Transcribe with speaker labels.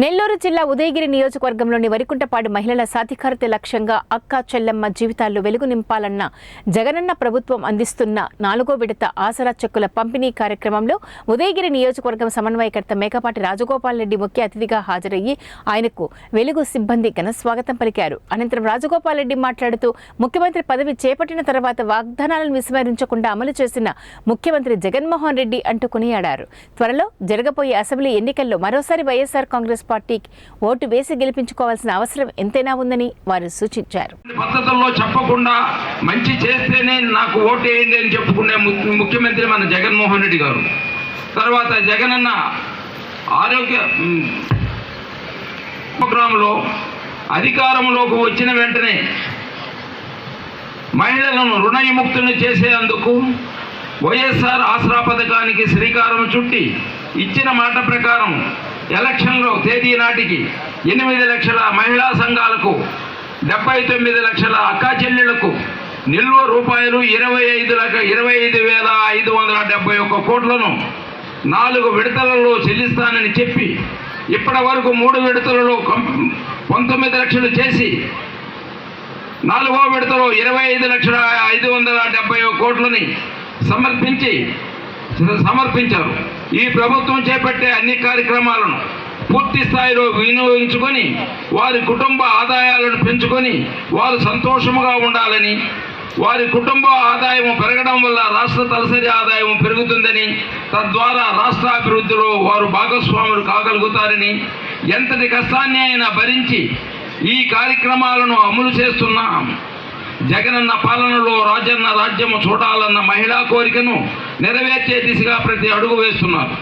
Speaker 1: నెల్లూరు జిల్లా ఉదయగిరి నియోజకవర్గంలోని వరికుంటపాడు మహిళల సాధికారత లక్ష్యంగా అక్క చెల్లెమ్మ జీవితాల్లో వెలుగు నింపాలన్న జగనన్న ప్రభుత్వం అందిస్తున్న నాలుగో విడత ఆసరా చెక్కుల పంపిణీ కార్యక్రమంలో ఉదయగిరి నియోజకవర్గం సమన్వయకర్త మేకపాటి రాజగోపాల్ రెడ్డి ముఖ్య అతిథిగా హాజరయ్యి ఆయనకు వెలుగు సిబ్బంది ఘన స్వాగతం పలికారు. అనంతరం రాజగోపాల్ రెడ్డి మాట్లాడుతూ ముఖ్యమంత్రి పదవి చేపట్టిన తర్వాత వాగ్దానాలను విస్మరించకుండా అమలు చేసిన ముఖ్యమంత్రి జగన్మోహన్ రెడ్డి అంటూ కొనియాడారు. త్వరలో జరగబోయే అసెంబ్లీ ఎన్నికల్లో మరోసారి వైఎస్ఆర్ కాంగ్రెస్ పార్టీకి ఓటు వేసి గెలిపించుకోవాల్సిన అవసరం ఎంతైనా ఉందని వారు సూచించారు.
Speaker 2: పద్ధతుల్లో చెప్పకుండా మంచి చేస్తేనే నాకు ఓటు వేయండి అని చెప్పుకునే ముఖ్యమంత్రి మన జగన్మోహన్ రెడ్డి గారు. తర్వాత జగనన్న ఆరోగ్య మ్, ప్రోగ్రాంలో అధికారంలోకి వచ్చిన వెంటనే మహిళలను రుణ విముక్తులను చేసేందుకు వైఎస్ఆర్ ఆసరా పథకానికి శ్రీకారం చుట్టి ఇచ్చిన మాట ప్రకారం ఎలక్షన్లో తేదీ నాటికి ఎనిమిది లక్షల మహిళా సంఘాలకు డెబ్బై తొమ్మిది లక్షల అక్కా చెల్లెళ్ళకు నిల్వ రూపాయలు ఇరవై ఐదు లక్ష ఇరవై ఐదు వేల ఐదు వందల డెబ్బై ఒక్క కోట్లను నాలుగు విడతలలో చెల్లిస్తానని చెప్పి ఇప్పటి వరకు మూడు విడతలలో కం- పంతొమ్మిది లక్షలు చేసి నాలుగో విడతలో ఇరవై ఐదు లక్షల ఐదు వందల డెబ్బై కోట్లని సమర్పించి సమర్పించారు. ఈ ప్రభుత్వం చేపట్టే అన్ని కార్యక్రమాలను పూర్తి స్థాయిలో వినియోగించుకొని వారి కుటుంబ ఆదాయాలను పెంచుకొని వారు సంతోషముగా ఉండాలని వారి కుటుంబ ఆదాయం పెరగడం వల్ల రాష్ట్ర తలసరి ఆదాయం పెరుగుతుందని తద్వారా రాష్ట్ర అభివృద్ధిలో వారు భాగస్వాములు కాగలుగుతారని ఎంతటి కష్టాన్ని అయినా భరించి ఈ కార్యక్రమాలను అమలు చేస్తున్నాం. జగనన్న పాలనలో రాజన్న రాజ్యము చూడాలన్న మహిళా కోరికను నెరవేర్చే దిశగా ప్రతి అడుగు వేస్తున్నారు